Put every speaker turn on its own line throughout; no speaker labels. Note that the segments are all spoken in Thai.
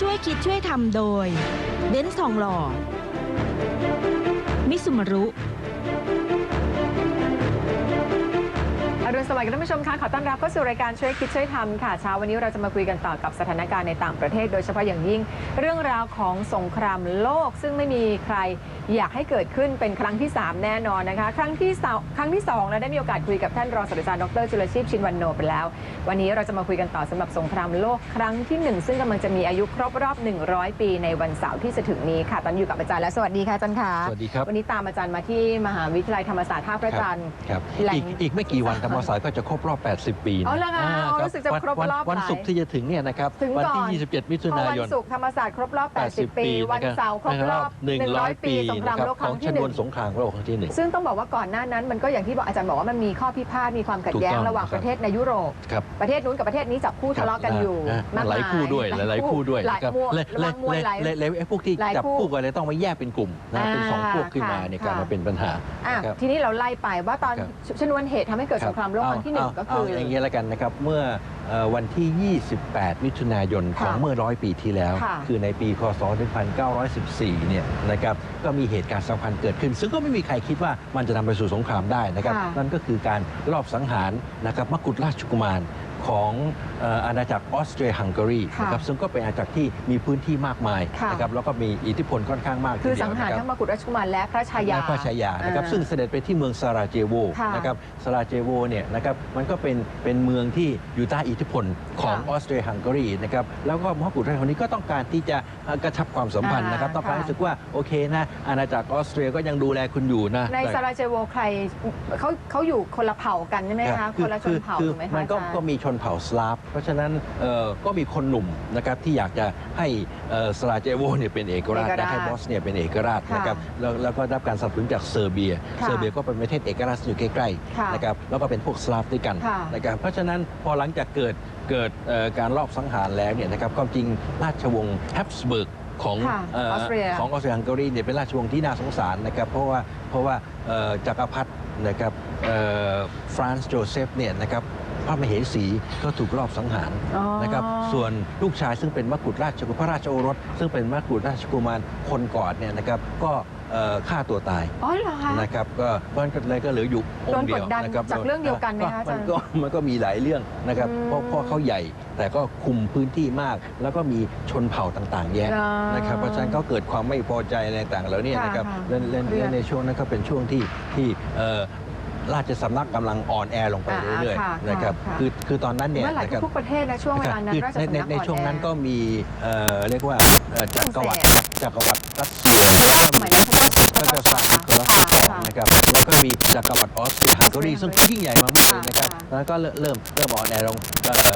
ช่วยคิดช่วยทำโดย เบนซ์ทองหล่อ มิสุมารุ
อรุณสวัสดิ์ท่านผู้ชมค่ะขอต้อนรับเข้าสู่รายการช่วยคิดช่วยทำค่ะเช้าวันนี้เราจะมาคุยกันต่อกับสถานการณ์ในต่างประเทศ โดยเฉพาะอย่างยิ่งเรื่องราวของสงครามโลก ซึ่งไม่มีใครอยากให้เกิดขึ้นเป็นครั้งที่ 3 แน่นอนนะคะ ครั้งที่สองครั้งที่2เราได้มีโอกาสคุยกับท่านรองศาสตราจารย์ดรจุลชีพชินวันโนไปแล้ว วันนี้เราจะมาคุยกันต่อสำหรับสงครามโลกครั้งที่หนึ่งซึ่งกำลังจะมีอายุครบรอบ 100 ปีในวันเสาร์ที่จะถึงนี้ค่ะ ตอนอยู่กับอาจารย์แล้วสวัสดีค่ะอาจารย์ค่ะ
สวัสดีครับ
วันนี้ตามอาจารย์มาที่มหาวิทยาลัยธรรมศาสตร์ท่าพระจันทร์
อีกอีกไม่กี่วันธรรมศาสตร์ก็จะครบรอบ 80 ปีนะ
อ๋อเหรอคะาอ๋อ
คบ
รู้สึกจะ
วัน
ครบ
วัน
รอบ
วัน
หลาย
ศุกร์ที่จะถึงเนี่ยนะครับ
ถึง
วั
ก่อน
ที่ 27 มิถุ
พอนา
ย
วัน
น
ศุกร์ธรรมศาสตร์ครบรอบ80 ปี วันเสาร์ครบรอบ 100 ปีสงครามโลกค
ขอ
รั้
ง
ง
ช
ที่
น
หนึ่
วน
ง
สงครามโลกครั้งที่หนึ่ง
ซึ่งต้องบอกว่าก่อนหน้านั้นมันก็อย่างที่บอกอาจารย์บอกว่ามันมีข้อพิพาทมีความขัดแย้ง
ถูกต้อง
ระหว่าง
ครับ
ประเทศในยุโรป
ครับ
ประเทศนู้นกับประเทศนี้จับคู่ทะเลาะกันอยู่
อ่ามา
ก
หลายคู่ด้วยหลายๆคู่ด้วย
หลาย
นะครับ
มวย
และ
ระวังมวยหลาย
และและและไอ้พวกที่
หลาย
จับ
คู่
คู่กันเลยต้องมาแยกเป็นกลุ่มนะเป็นสอง
อ่า
พวกขึ้นมา
ค่ะ
ในการ
ค่ะ
มาเป็นปัญหา
อะ
ครับ
ทีนี้เราไล่ไปว่าตอน
ครับ
ชนวนเหตุทำให้เกิดสงครามโลกครั้งที่หนึ่ง
เา
ก็คือ
เาอย่างนี้แล้วกันนะครับ เมื่อเอ่อวันที่ 28 มิถุนายนของ
ค่ะ
เมื่อร้อยปีที่แล้ว
ค่ะ
คือในปีคศ 1914 เนี่ยนะครับ ก็มีเหตุการณ์สำคัญเกิดขึ้น ซึ่งก็ไม่มีใครคิดว่ามันจะนำไปสู่สงครามได้นะครับ
ค่ะ
นั่นก็คือการลอบสังหารนะครับมกุฎราชกุมาร ของเอ่ออาณาจักรออสเตรียฮังการี
ค่ะ
นะครับซึ่งก็เป็นอาณาจักรที่มีพื้นที่มากมาย
ค่ะ
นะครับแล้วก็มีอิทธิพลค่อนข้างมาก
คือ
ทีเดียว
สังหาร
นะครับ
ทั้งมกุฎราชกุมารและพระชายา
และพระชายานะครับ
อ่า
ซึ่งเสด็จไปที่เมืองซาราเจโว
ค่ะ
นะครับซาราเจโวเนี่ยนะครับมันก็เป็นเป็นเมืองที่อยู่ใต้อิทธิพลของ
ค่ะ
ออสเตรียฮังการีนะครับแล้วก็มหกุฎราชคนนี้ก็ต้องการที่จะเอ่อกระชับความสัมพันธ์
อ่าน
นะครับต้องการ
ค่ะ
รู้สึกว่าโอเคนะอาณาจักรออสเตรียก็ยังดูแลคุณอยู่นะ
ใน
แต่
ซาราเจโวใครเขาเขาอยู่คนละเผ่ากันใช่ไหม
ค
คะ
รับ
คนละชนเผ่า
คือ
ถูกไหมคะ
มันก็
อาจารย์
ก็มีชนเผ่าสลาฟ เพราะฉะนั้นเอ่อก็มีคนหนุ่มนะครับที่อยากจะให้เอ่อสลาเจโวเนี่ยเป็นเอกราช
เอกราช
และให้บอสเนี่ยเป็นเอกราช
ค่ะ
นะครับแล้วแล้วก็ได้รับการสนับสนุนจากเซอร์เบีย
ค่ะ
เซอร์เบียก็เป็นประเทศเอกราชอยู่ใกล้
ค่ะ
ๆนะครับแล้วก็เป็นพวกสลาฟด้วยกัน
ค่ะ
นะครับเพราะฉะนั้นพอหลังจากเกิดเกิดเอ่อการลอบสังหารแล้วเนี่ยนะครับความจริงราชวงศ์แฮปสเบิร์กของ
ค่ะ
เอ่อ
ออสเตรีย
ของออสเตรียฮังการีเนี่ยเป็นราชวงศ์ที่น่าสงสารนะครับเพราะว่าเพราะว่าเอ่อจักรพรรดินะครับเอ่อฟรานซ์โจเซฟเนี่ยนะครับ พระมเหสีก็ถูกลอบสังหาร
อ๋อ
นะครับส่วนลูกชายซึ่งเป็นมกุฎราชกุพระราชโอรส ซึ่งเป็นมกุฎราชกุมารคนก่อนเนี่ยนะครับก็เอ่อฆ่าตัวตาย
อ๋อเหรอคะ
นะครับก็เพราะฉะนั้นก็เลยก็เหลืออยู่องค์เดียว
โดนกดดัน
นะครับ
จากเรื่องเดียวกันไหมคะอาจารย์
มันก็มันก็มีหลายเรื่องนะครับ
อืม
เพราะเพราะเขาใหญ่แต่ก็คุมพื้นที่มาก แล้วก็มีชนเผ่าต่างๆ แยะ
อ่าน
นะครับเพราะฉะนั้นก็เกิดความไม่พอใจอะไรต่างๆแล้วเนี่ยนะครับ
ค่ะ
และและ
เครียด
และในช่วงนั้นก็เป็นช่วงที่ที่เอ่อ ราชสำนักกำลังอ่อนแอลงไป
อ่า
เรื่อย
ค่ะ
ๆนะครับ
ค่ะ
คือคือตอนนั้นเนี่ย
เมื่อไหร่
นะครับ
ทุกๆประเทศนะช่วงเวลานั้น
คือ
ราช
ใน
สำ
ใน
นัก
ใน
อ่อน
ช่วงนั้น
แอ
ก็มีเอ่อเรียกว่าเอ่อจักรวรรดิ
ฝรั่งเศส
จักรวรรดิรัสเซีย
เพราะว่าสมัยนั้นพระเจ้า
พระเจ้าซาร์นิโคลัสที่สองนะครับแล้วก็มีจักรวรรดิออสเตรียฮังการีซึ่งยิ่งใหญ่มากๆเลยนะครับ
ค่ะ
แล้วก็เริ่มเริ่มเริ่มอ่อนแอลงเอ่อ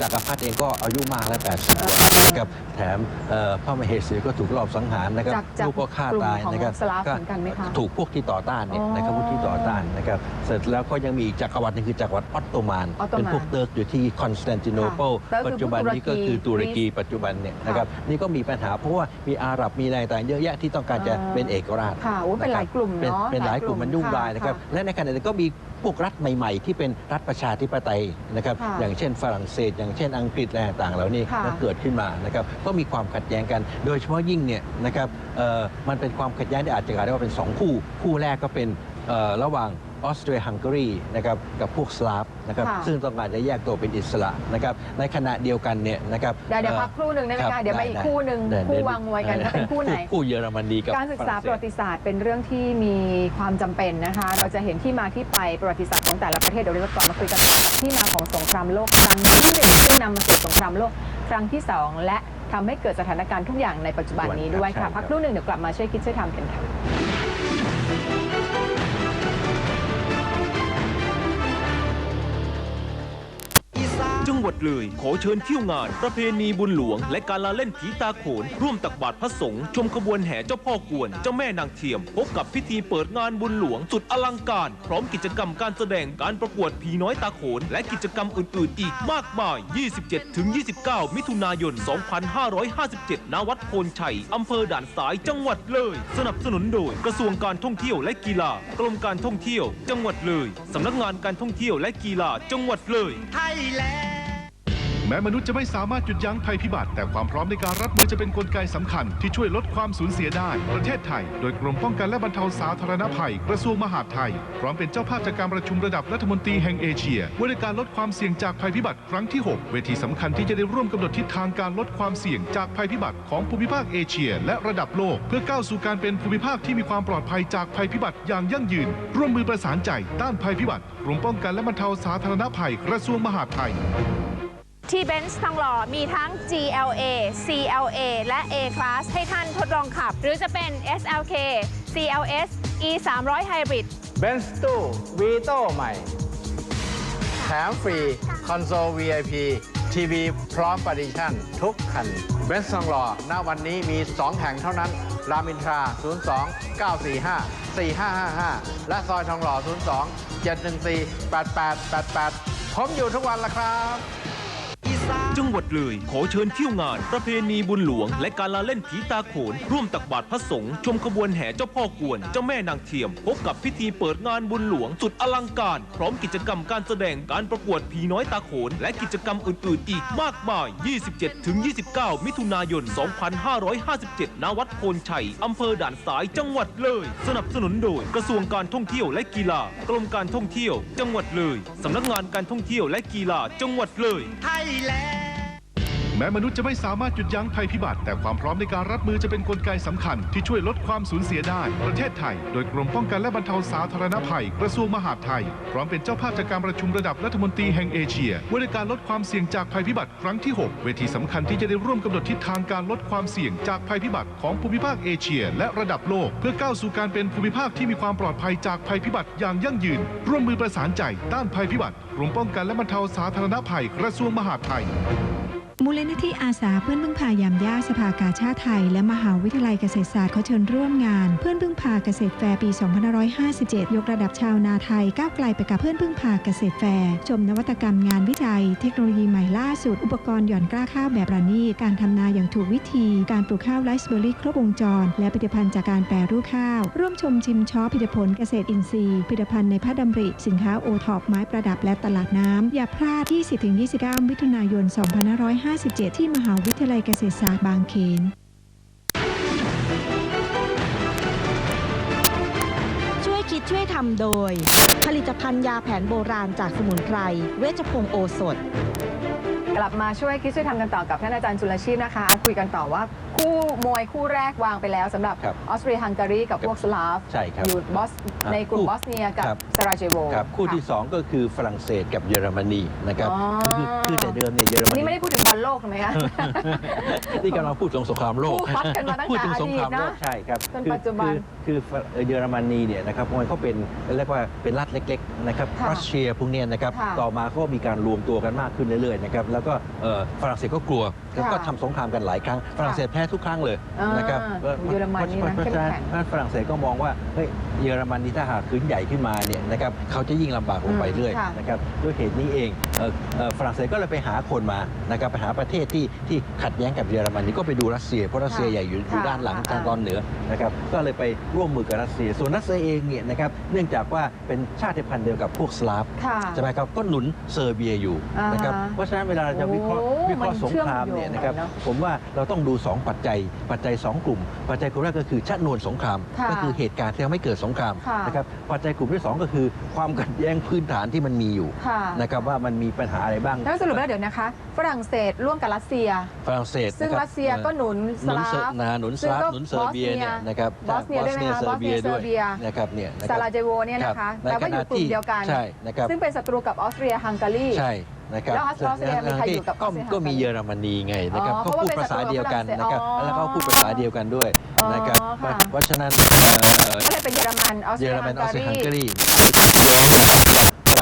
จักรพรรดิเองก็อายุมากแล้ว80กว่า นะครับแถมเอ่อพระมเหสีก็ถูกลอบสังหารนะครับ
จากจาก
ลูกก็ฆ่าก
ลุ่ม
ตาย
ของ
นะครับ
สลาฟเหมือนกันไหมคะ
ถูกพวกที่ต่อต้านเนี่ย
อ๋อ
นะครับพวกที่ต่อต้านนะครับเสร็จแล้วก็ยังมีอีกจักรวรรดิหนึงคือจักรวรรดิออตโตมัน
ออตโตมัน
เป็นพวกเติร์กอยู่ที่คอนสแตนติโนเปิล
ค่ะเติร์กคือ
ปัจจุบันนี้ก็คือ
ตุ
ตุ
ร
ร
กี
กีปัจจุบันเนี่ยนะครับนี่ก็มีปัญหาเพราะว่ามีอาหรับมีอะไรต่างเยอะแยะที่ต้องการจะ
อ่า
เป็นเอกราช
ค่ะโอ้เป็นหลายกลุ่ม
เป็น
เนาะ
เป็นหลายกลุ่มมันยุ่งวายนะครับ
ค่ะ
และในขณะเดียวกันก็มี พวกรัฐใหม่ ๆ ที่เป็นรัฐประชาธิปไตยนะครับ
ค่ะ
อย่างเช่นฝรั่งเศส อย่างเช่นอังกฤษอะไรต่างๆเหล่านี้
ค่ะ
ก็เกิดขึ้นมานะครับก็มีความขัดแย้งกัน โดยเฉพาะยิ่งเนี่ยนะครับเอ่อมันเป็นความขัดแย้งที่อาจจะกล่าวได้ว่าเป็นสองคู่คู่แรกก็เป็นเอ่อระหว่าง ออสเตรียฮังการีนะครับกับพวกสลาฟนะครับ
ค่ะ
ซึ่งต้องการจะแยกตัวเป็นอิสระนะครับในขณะเดียวกันเนี่ยนะครับ
เดี๋ยวเดี๋ยว
อ่อ
พักครู่หนึ่งได้ไหม
ครั
คะ
บ
เดี๋ยวไป
ได้
อีก
ได้
คู่หนึ่ง
ได้
คู่
ได้
วางมวยกันเขาเป็นคู่ไหน
คู่เยอรมนีกับ
การศึกษา
ฝ
ประ
รั่
วั
งเศส
ติศาสตร์เป็นเรื่องที่มีความจำเป็นนะคะ เราจะเห็นที่มาที่ไปประวัติศาสตร์ของแต่ละประเทศเดี๋ยวเราจะกลับมาคุยกันต่อกับที่มาของสงครามโลกครั้งที่หนึ่งซึ่งนำมาสู่สงครามโลกครั้งที่สองและทำให้เกิดสถานการณ์ทุกอย่างในปัจจุบันนี้ด้วย
ใช่ครั
ค่ะ
บ
พักครู่หนึ่งเดี๋ยวกลับมาช่วยคิดช่วยทำกันค่ะ
จัง วัดเลย ขอเชิญเที่ยวงาน ประเพณีบุญหลวง และการละเล่นผีตาโขน ร่วมตักบาตรพระสงฆ์ชมขบวนแห่เจ้าพ่อกวน เจ้าแม่นางเทียม พบกับพิธีเปิดงานบุญหลวง สุดอลังการ พร้อมกิจกรรมการแสดงการประกวดผีน้อยตาโขน และกิจกรรมอื่น ๆ อีกมากมาย 27-29 มิถุนายน 2557 ณ วัดโพนชัย อำเภอด่านสายจังหวัดเลย สนับสนุนโดยกระทรวงการท่องเที่ยวและกีฬากรมการท่องเที่ยว จังหวัดเลย สำนักงานการท่องเที่ยวและกีฬาจังหวัดเลย
ไทยแลนด์ แม้มนุษย์จะไม่สามารถหยุดยั้งภัยพิบัติ แต่ความพร้อมในการรับมือจะเป็นกลไกสำคัญที่ช่วยลดความสูญเสียได้ ประเทศไทย โดยกรมป้องกันและบรรเทาสาธารณภัย กระทรวงมหาดไทย พร้อมเป็นเจ้าภาพจากการประชุมระดับรัฐมนตรีแห่งเอเชียว่าด้วยการลดความเสี่ยงจากภัยพิบัติครั้งที่ 6 เวทีสำคัญที่จะได้ร่วมกำหนดทิศทางการลดความเสี่ยงจากภัยพิบัติของภูมิภาคเอเชีย และระดับโลก เพื่อก้าวสู่การเป็นภูมิภาคที่มีความปลอดภัยจากภัยพิบัติอย่างยั่งยืน ร่วมมือประสานใจต้านภัยพิบัติกรมป้องกันและบรรเทาสาธารณภัย กระทรวงมหาดไทย
ที่เบนซ์ทองหล่อมีทั้ง GLA CLA และ A Class ให้ท่านทดลองขับ หรือจะเป็น SLK CLS E 3 0 0 Hybrid
เบนซ์ตู้วีโต้ใหม่ แถมฟรี คอนโซล VIP ทีวีพร้อมปฏิชั่น ทุกคัน เบนซ์ทองหล่อณวันนี้มี 2 แห่งเท่านั้น รามอินทรา 02 945 4555 และซอยทองหล่อ 02 714 8888 ผมอยู่ทุกวันละครับ
จังหวัดเลย ขอเชิญเที่ยวงาน ประเพณีบุญหลวง และการละเล่นผีตาโขน ร่วมตักบาตรพระสงฆ์ชมขบวนแห่เจ้าพ่อกวน เจ้าแม่นางเทียม พบกับพิธีเปิดงานบุญหลวง สุดอลังการ พร้อมกิจกรรมการแสดงการประกวดผีน้อยตาโขน และกิจกรรมอื่น ๆ อีกมากมาย 27-29 มิถุนายน 2557 ณ วัดโพนชัยอำเภอด่านสายจังหวัดเลย สนับสนุนโดยกระทรวงการท่องเที่ยวและกีฬากรมการท่องเที่ยว จังหวัดเลยสำนักงานการท่องเที่ยวและกีฬาจังหวัดเลย ไทยแล
แม้มนุษย์จะไม่สามารถหยุดยั้งภัยพิบัติ แต่ความพร้อมในการรับมือจะเป็นกลไกสำคัญที่ช่วยลดความสูญเสียได้ ประเทศไทย โดยกรมป้องกันและบรรเทาสาธารณภัย กระทรวงมหาดไทย พร้อมเป็นเจ้าภาพจากการประชุมระดับรัฐมนตรีแห่งเอเชียว่าด้วยการลดความเสี่ยงจากภัยพิบัติครั้งที่ 6 เวทีสำคัญที่จะได้ร่วมกำหนดทิศทางการลดความเสี่ยงจากภัยพิบัติของภูมิภาคเอเชีย และระดับโลก เพื่อก้าวสู่การเป็นภูมิภาคที่มีความปลอดภัยจากภัยพิบัติอย่างยั่งยืน ร่วมมือประสานใจต้านภัยพิบัติกรมป้องกันและบรรเทาสาธารณภัย กระทรวงมหาดไทย
มูลนิธิอาสาเพื่อนพึ่งพายามยากสภากาชาติไทย และมหาวิทยาลัยเกษตรศาสตร์เขาเชิญร่วมงาน เพื่อนพึ่งพาเกษตรแฟร์ปี 2557 ยกระดับชาวนาไทยก้าวไกลไปกับเพื่อนพึ่งพาเกษตรแฟร์ชมนวัตกรรมงานวิจัย เทคโนโลยีใหม่ล่าสุด อุปกรณ์หย่อนกล้าข้าวแบบประนีตการทำนาอย่างถูกวิธี การปลูกข้าวไรซ์เบอร์รี่ครบวงจร และผลิตภัณฑ์จากการแปรรูปข้าว ร่วมชมชิมช็อปผลิตผลเกษตรอินทรีย์ผลิตภัณฑ์ในพระดำริ สินค้าโอท็อปไม้ประดับและตลาดน้ำอย่าพลาด 20-29 มิถุนายน 255 2557 ที่มหาวิทยาลัยเกษตรศาสตร์บางเขน
ช่วยคิดช่วยทำโดย ผลิตภัณฑ์ยาแผนโบราณจากสมุนไพร เวชพงศ์โอสถ
กลับมาช่วยคิดช่วยทำกันต่อกับท่านอาจารย์จุลชีพนะคะ คุยกันต่อว่าคู่มวยคู่แรกวางไปแล้วสำหรับ
ครับ
ออสเตรียฮังการีกับพวกสลาฟ
ใช่ครับ
อยู่บอส
ครับ
ในกลุ่ม
คู่
บอสเนียกับ
ครับ
ซาราเจโว
ครับคู่ที่ะ2ก็คือฝรั่งเศสกับเยอรมนีนะครับ
อ๋อ
คือคือแต่เดิมเนี่ยเยอรม
อัน
นี
นี้ไม่ได้พูดถึงบอลโลกถูกไหมคะ
นี่กำลังพูดถึงสงครามโลก
คู่ฟัดกันมาตั้งแต่
พูดถึงสงครามโลก
อดีตนะ
ใช่ครับ
จน
คือ
ปัจจุบัน
คือคือคือเยอรมนีเนี่ยนะครับมันก็เป็นเรียกว่าเป็นรัฐเล็กๆนะครับ
ค่ะ
รัสเซียพวกเนี้ยนะครับ
ค่ะ
ต่อมาก็มีการรวมตัวกันมากขึ้นเรื่อยๆนะครับแล้วก็เอ่อฝรั่งเศสก็กลัวแล้วก็
ค่ะ
ทำสงครามกันหลายครั้งฝรั่งเศสแพ้ทุกครั้งเลย
อ่าน
นะครับ
เยอรมันนี่นะ
เพราะฉะนั้น
เข้มแข็ง
เพราะฉะนั้นฝรั่งเศสก็มองว่าเฮ้ยเยอรมันนี่ถ้าหากขืนใหญ่ขึ้นมาเนี่ยนะครับเขาจะยิ่งลำบากลงไปเรื่อย
ค่ะ
นะครับด้วยเหตุนี้เองเอ่อเอ่อฝรั่งเศสก็เลยไปหาคนมานะครับไปหาประเทศที่ที่ขัดแย้งกับเยอรมันนี่ก็ไปดูรัสเซียเพราะรัสเซีย
ค่ะ
ใหญ่อยู่อยู่
ค่ะ
ด้านหลัง
ค่ะ
ทางตอนเหนือนะครับก็เลยไปร่วมมือกับรัสเซีย ส่วนรัสเซียเองเนี่ยนะครับเนื่องจากว่าเป็นชาติพันธุ์เดียวกับพวกสลาฟ
ค่ะ
ใช่ไหมครับก็หนุนเซอร์เบียอยู่
อ่าฮะ
นะครับเพราะฉะนั้นเวลาเราจะวิเคราะห์
โอ้
วิเคราะห์
มัน
สงครามเนี่ยนะครับ
เชื่อมโยงกันเนอะ
ผมว่าเราต้องดู2ปัจจัยปัจจัย 2 กลุ่ม ปัจจัยกลุ่มแรกก็คือชนวนสงคราม
ค่ะ
ก็คือเหตุการณ์ที่ทำให้เกิดสงคราม
ค่ะ
นะครับปัจจัยกลุ่มที่ 2 ก็คือความขัดแย้งพื้นฐานที่มันมีอยู่
ค่ะ
นะครับว่ามันมีปัญหาอะไรบ้าง
แล้วสรุปแล้วเดี๋ยวนะคะ ฝรั่งเศสร่วมกับรัสเซีย
ฝรั่งเศส
ซึ่ง
นะคบ
รัสเซียก็หนุน
ห
ส
นุน
ลา
เซอ
ฟ
ร์นะหนุนส
ซึ่ง
ลาฟ
ก็
หนุนเซอร์เบียเนี่ยนะครับ
บอสเนียด้วยไหมคะ
เซอร์เบีย
บอสเนีย
ด้วย
เซอร์เบีย
นะครับเนี่ยนะค
ซา
รับ
ราเจโวเนี่ยนะคะ
รับ
แต่ว่าอยู่กลุ่มเดียวกัน
ใช่นะครับ
ซึ่งเป็นศัตรูกับออสเตรียฮังการี
ใช่ นะครับ
แล้วออสเตรียมีใครอยู่กับ
ก็
ออสเตรีย
ก็มีเยอรมนีไงนะครับ
อ๋อ
เขาพูดภาษาเดียวกันนะครับ
เพราะว่าเป็นศัตรูกับฝรั่งเศส
แล้วก็พูดภาษาเดียวกันด้วย
อ๋อ
นะครับ
ค่ะ
เพราะฉะนั้นเอ่อ
ก็เลยเป็นเยอรมันออสเต
เย
รี
อยรมันออ
ฮั
ส
ง
เตรียฮัง
กา
การ
รีี
ย้อนนะค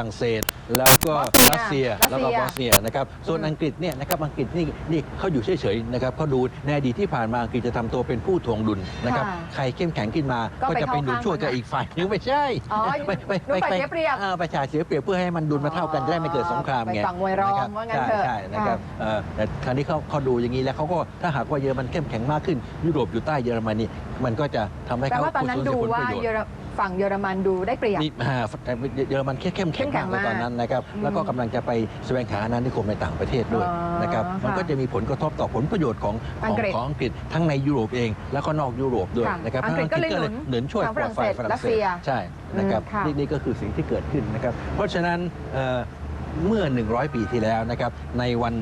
รับฝรั่งเศส แล้วก็
บอ
รั
ส
ส
เนี
เซี
ย
ยแล้วก็
รั
บอ
ส
ส
เซี
เนี
ย
ยนะครับส่วนอังกฤษเนี่ยนะครับอังกฤษนี่นี่เขาอยู่เฉยๆนะครับเขาดูในอดีตที่ผ่านมาอังกฤษจะทำตัวเป็นผู้ทวงดุลนะครับ
ค่ะ
ใครเข้มแข็งขึ้นมา
ก็
ก็
ไป
จะไปหนุน
เข้าข้าง
ช่วยกับ
มันนะ
อีกฝ่ายนึงไม่ใช่
อ๋อ
ไปไป
หนุนฝ่ายเสียเปรียบ
อ่าประชาเสียเปรียบเพื่อให้มันดุลมาเท่ากันจะได้ไม่เกิดสงครามไง
ไปฝั่งมวยรอง
นะครับ
ว่างั้นเถอะ
ใช่ใช่นะครับเอ่อแต่คราวนี้เขาเขาดูอย่างนี้แล้วเขาก็ถ้าหากว่าเยอรมันเข้มแข็งมากขึ้นยุโรปอยู่ใต้เยอรมนีมันก็จะทำให้
แปล
เขา
ว่าตอนนั้น
สูญเสี
ดู
ยผล
ว่า
ประโยชน์
เยอร ฝั่งเยอรมันดูได้เปรียบ
มีอ่าเยอรมันเข้มเข้มแข็ง
เข้มแข็ง
มากในตอนนั้นนะครับ
อืม
แล้วก็กำลังจะไปแสวงหาอาณานิคมในต่างประเทศด้วย
อ๋อ
นะครับมัน
ค่ะ
ก็จะมีผลกระทบต่อผลประโยชน์ของข
อัง
อง
กฤษ
ของอังกฤษทั้งในยุโรปเองแล้วก็นอกยุโรปด้วย
ค่ะ
นะครับ
อังกฤษก็เลยหนุน
หนุนช่วย
ทางฝรั่งเศส
ฝ่ายฝรั่ง
รัส
เศ
เซี
ส
ย
ใช่นะครับ
อืมค่ะ
นี่นี่ก็คือสิ่งที่เกิดขึ้นนะครับเพราะฉะนั้นเอ่อเมื่อ 100 ปีที่แล้วนะครับในวัน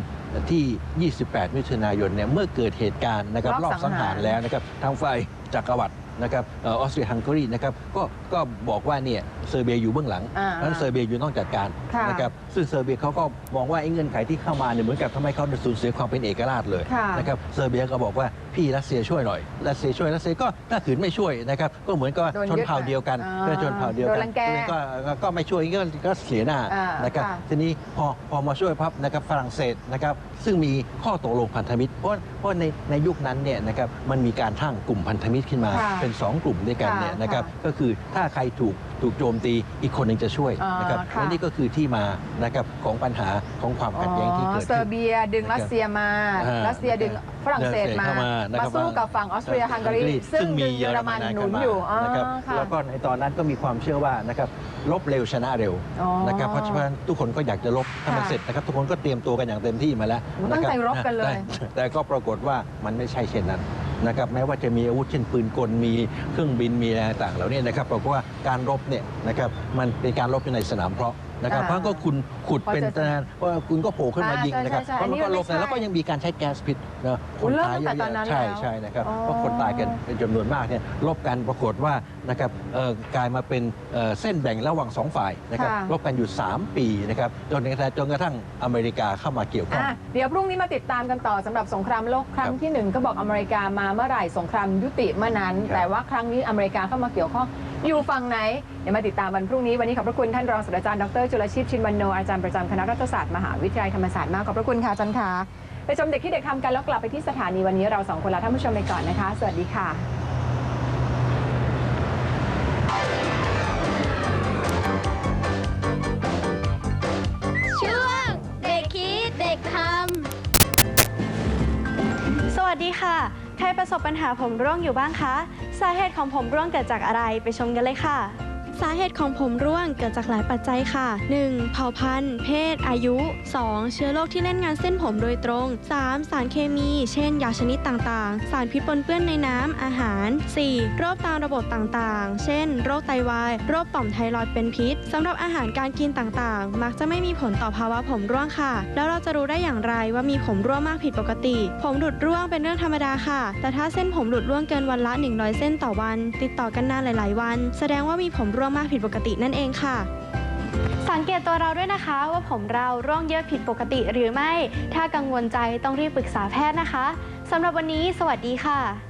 ที่ 28 มิถุนายนเนี่ยเมื่อเกิดเหตุการณ์นะครับ
ร
ร
อ
อ
บบสั
สั
ง
ง
หา
หารรแล้วนะครับทางฝ่ายจักรวรรดิ นะครับเออออสเตรียฮังการีนะครับก็ก็บอกว่าเนี่ยเซอร์เบียอยู่เบื้องหลัง
อ่า
เพราะฉะนั้นเซอร์เบียอยู่ต้องจัดการ
ค่ะ
นะครับซึ่งเซอร์เบียเขาก็มองว่าไอ้เงื่อนไขที่เข้ามาเนี่ยเหมือนกับทำให้เขาสูญเสียความเป็นเอกราชเลย
ค่ะ
นะครับเซอร์เบียก็บอกว่าพี่รัสเซียช่วยหน่อยรัสเซียช่วยรัสเซียก็ถ้าขืนไม่ช่วยนะครับก็เหมือนกับ
โดน
ชน
ยึด
เผ่าเดียวกัน
อ่า
ก็ชนเผ่าเดียว
โด
กัน
นรังแก
ก็ก็ก็ไม่ช่วยก็ก็เสียหน้า
อ่าน
นะครับ
ค่ะ
ทีนี้พอพอมาช่วยพับนะครับฝรั่งเศสนะครับซึ่งมีข้อตกลงพันธมิตร เพราะเพราะในในยุคนั้นเนี่ยนะครับมันมีการทั้งกลุ่มพันธมิตรขึ้นมา
ค่ะ
เป็น2 กลุ่มด้วยกันเนี่ย
ค่ะ
นะครับ
ค่ะ
ก็คือถ้าใครถูกถูกโจมตีอีกคนหนึ่งจะช่วย
อ่าน
นะครับ
ค่ะ
และนี่ก็คือที่มานะครับของปัญหาของความขัดแย้งที่เกิด
เซอ
ขึ้น
ร์เบียดึงรัสเซียมา
อ่า
รัสเซียดึงฝรั่งเศสมา
เข้ามานะครับ
สู้กับฝั่งออสเตรียฮังการีซึ่งดึงเยอรมันหนุนอยู่อ๋อ
นะครับ
ค่ะ
แล้วก็ในตอนนั้นก็มีความเชื่อว่านะครับลบเร็วชนะเร็ว
อ๋อ
นะครับเพราะฉะนั้นทุกคนก็อยากจะลบถ้ามัน
ค่ะ
เสร็จนะครับทุกคนก็เตรียมตัวกันอย่างเต็มที่มาแล้ว
ตั้งใจะ
ค
รบกันเลย
แต่แต่ก็ปรากฏว่ามันไม่ใช่เช่นนั้น นะครับแม้ว่าจะมีอาวุธเช่นปืนกลมีเครื่องบินมีอะไรต่างเหล่านี้นะครับบอกว่าการรบเนี่ยนะครับมันเป็นการรบในสนามเพาะ นะครับ
อ่า
เพราะก็คุณขุด
พอจะ
เป็นตานว่าคุณก็โผล่ขึ้นมา
อ่า
ยิงนะครับ
ใช่ใช่
เพราะมันก็
อันนี้
ล
มัน
บ
ไม่
นะแล้วก็
ใช่
ยังมีการใช้แก๊สพิษนะ
โอ้เริ่มตั้งแต่ตอนนั้น
ใช่
แล้ว
ใช่นะครับ
อ๋อ
เพราะคนตายกันเป็นจำนวนมากเนี่ยลบกันปรากฏว่านะครับเอ่อกลายมาเป็นเอ่อเส้นแบ่งระหว่างสองฝ่ายนะครับ
ค่ะ
ลบกันอยู่ 3 ปีนะครับจนกระทั่งจนกระทั่งอเมริกาเข้ามาเกี่ยวข้อง
อะเดี๋ยวพรุ่งนี้มาติดตามกันต่อสำหรับสงครามโลกครั้งที่หนึ่งก็บอกอเมริกามาเมื่อไหร่สงครามยุติเมื่อนั้น
ครับ
แต่ว่าครั้งนี้อเมริกาเข้ามาเกี่ยวข้อง อยู่ฝั่งไหน เดี๋ยวมาติดตามวันพรุ่งนี้ วันนี้ขอบพระคุณท่านรองศาสตราจารย์ดรจุลชีพชินวันโนอาจารย์ประจำคณะรัฐศาสตร์มหาวิทยาลัยธรรมศาสตร์มากขอบพระคุณค่ะอาจารย์ค่ะไปชมเด็กที่เด็กทำกันแล้วกลับไปที่สถานีวันนี้เราสองคนลาท่านผู้ชมไปก่อนนะคะ
สวัสดีค่ะ ใครประสบปัญหาผมร่วงอยู่บ้างคะ สาเหตุของผมร่วงเกิดจากอะไรไปชมกันเลยค่ะ สาเหตุของผมร่วงเกิดจากหลายปัจจัยค่ะ 1. เผ่าพันธุ์ เพศ อายุ 2. เชื้อโรคที่เล่นงานเส้นผมโดยตรง 3. สารเคมี เช่น ยาชนิดต่างๆ สารพิษปนเปื้อนในน้ำ อาหาร 4. โรคตามระบบต่างๆ เช่น โรคไตวาย โรคต่อมไทรอยด์เป็นพิษสำหรับอาหารการกินต่างๆ มักจะไม่มีผลต่อภาวะผมร่วงค่ะ แล้วเราจะรู้ได้อย่างไรว่ามีผมร่วงมากผิดปกติ ผมหลุดร่วงเป็นเรื่องธรรมดาค่ะ แต่ถ้าเส้นผมหลุดร่วงเกินวันละ 100 เส้นต่อวัน ติดต่อกันนานหลาย ๆ วัน แสดงว่ามีผมร่วงมากผิดปกตินั่นเองค่ะ สังเกตตัวเราด้วยนะคะ ว่าผมเราร่วงเยอะผิดปกติหรือไม่ ถ้ากังวลใจต้องรีบปรึกษาแพทย์นะคะสำหรับวันนี้ สวัสดีค่ะ